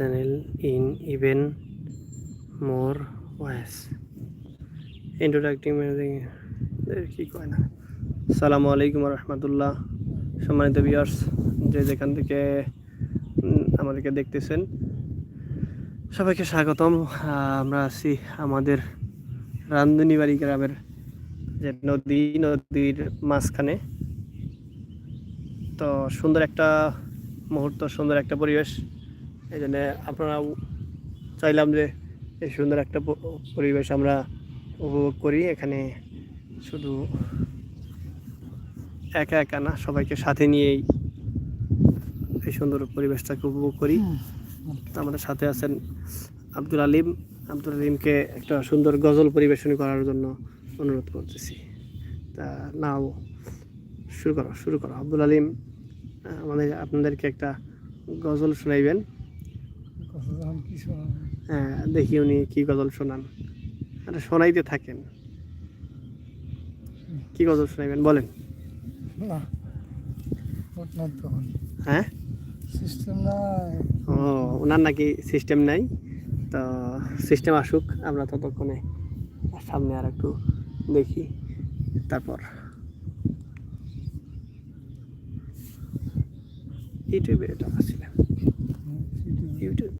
channel in even more ways. Introducing এর কি কয় না সালামু আলাইকুম রহমতুল্লাহ সম্মানিত ভিউয়ার্স যে যেখান থেকে আমাদেরকে দেখতেছেন, সবাইকে স্বাগতম। আমরা আছি আমাদের রান্ধুনিবাড়ি গ্রামের যে নদী, নদীর মাঝখানে। তো সুন্দর একটা মুহূর্ত, সুন্দর একটা পরিবেশ। এই জন্যে আপনারা চাইলাম যে এই সুন্দর একটা পরিবেশ আমরা উপভোগ করি। এখানে শুধু একা একা না সবাইকে সাথে নিয়েই এই সুন্দর পরিবেশটাকে উপভোগ করি। তো আমাদের সাথে আছেন আব্দুল আলিম। আব্দুল আলিমকে একটা সুন্দর গজল পরিবেশন করার জন্য অনুরোধ করতেছি। তা নাও শুরু করো শুরু করো। আব্দুল আলিম আমাদের আপনাদেরকে একটা গজল শোনাইবেন। হ্যাঁ দেখি উনি কি গজল শোনান। আরে শোনাইতে থাকেন। কি গজল শোনাইবেন বলেন। হ্যাঁ? সিস্টেম নাই। ও ওনার নাকি সিস্টেম নাই। তো সিস্টেম আসুক আমরা ততক্ষণে সামনে আর একটু দেখি। তারপর। ইউটিউবে এটা আসছিলাম ইউটিউব।